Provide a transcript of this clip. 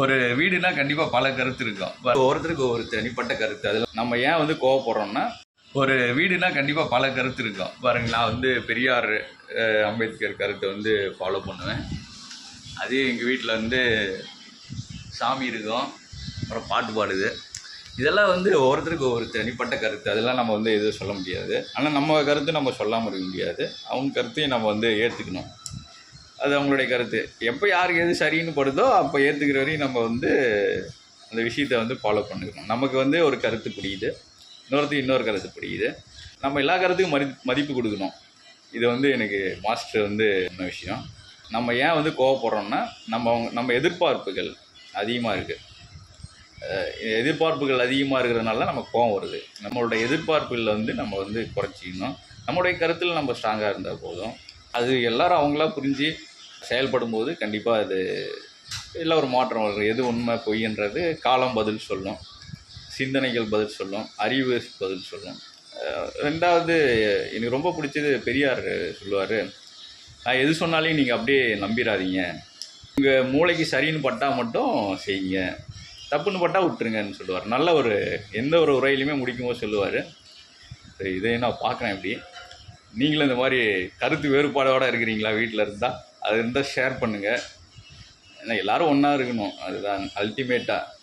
ஒரு வீடுனா கண்டிப்பாக பல கருத்து இருக்கும். ஒருத்தருக்கு ஒவ்வொருத்தருக்கு ஒவ்வொரு தனிப்பட்ட கருத்து. அதில் நம்ம ஏன் வந்து கோவப்படுறோம்னா ஒரு வீடுனா கண்டிப்பாக பல கருத்து இருக்கும். பாருங்க நான் வந்து பெரியார் அம்பேத்கர் கருத்தை வந்து ஃபாலோ பண்ணுவேன். அதே எங்கள் வீட்டில் வந்து சாமி இருக்கும். அப்புறம் பாட்டு பாடுது. இதெல்லாம் வந்து ஒவ்வொருத்தருக்கு ஒவ்வொரு தனிப்பட்ட கருத்து. அதெல்லாம் நம்ம வந்து எதுவும் சொல்ல முடியாது. ஆனால் நம்ம கருத்து நம்ம சொல்லாமல் இருக்க முடியாது. அவங்க கருத்தையும் நம்ம வந்து ஏற்றுக்கணும் அது அவங்களுடைய கருத்து. எப்போ யாருக்கு எது சரின்னு படுதோ அப்போ ஏற்றுக்கிற வரையும் நம்ம வந்து அந்த விஷயத்தை வந்து ஃபாலோ பண்ணிக்கணும். நமக்கு வந்து ஒரு கருத்து பிடிக்குது இன்னொருத்துக்கு இன்னொரு கருத்து பிடிக்குது நம்ம எல்லா கருத்துக்கும் மதி மதிப்பு கொடுக்கணும். இது வந்து எனக்கு மாஸ்டர் வந்து என்ன விஷயம். நம்ம ஏன் வந்து கோவப்படுறோம்னா நம்ம அவங்க நம்ம எதிர்பார்ப்புகள் அதிகமாக இருக்குது எதிர்பார்ப்புகள் அதிகமாக இருக்கிறதுனால தான் கோவம் வருது. நம்மளோட எதிர்பார்ப்புகளில் வந்து நம்ம வந்து குறைச்சிக்கணும். நம்மளுடைய கருத்தில் நம்ம ஸ்ட்ராங்காக இருந்தால் போதும். அது எல்லாரும் அவங்களா புரிஞ்சு செயல்படும் போது கண்டிப்பாக அது இல்லை ஒரு மாற்றம் வரும். எது உண்மை பொய்ன்றது காலம் பதில் சொல்லும். சிந்தனைகள் பதில் சொல்லும். அறிவு பதில் சொல்லும். ரெண்டாவது எனக்கு ரொம்ப பிடிச்சது பெரியார் சொல்லுவார். நான் எது சொன்னாலையும் நீங்கள் அப்படியே நம்பிடாதீங்க உங்கள் மூளைக்கு சரின்னு பட்டால் மட்டும் செய்யுங்க. தப்புன்னு பட்டால் விட்டுருங்கன்னு சொல்லுவார். நல்ல ஒரு எந்த ஒரு உரையிலையுமே முடிக்கும்போது சொல்லுவார். சரி இதை நான் பார்க்குறேன் இப்படி நீங்களும் இந்த மாதிரி கருத்து வேறுபாடோடு இருக்கிறீங்களா? வீட்டில் இருந்தால் அது இருந்தால் ஷேர் பண்ணுங்கள் ஏன்னா எல்லோரும் ஒன்றா இருக்கணும். அதுதான் அல்டிமேட்டாக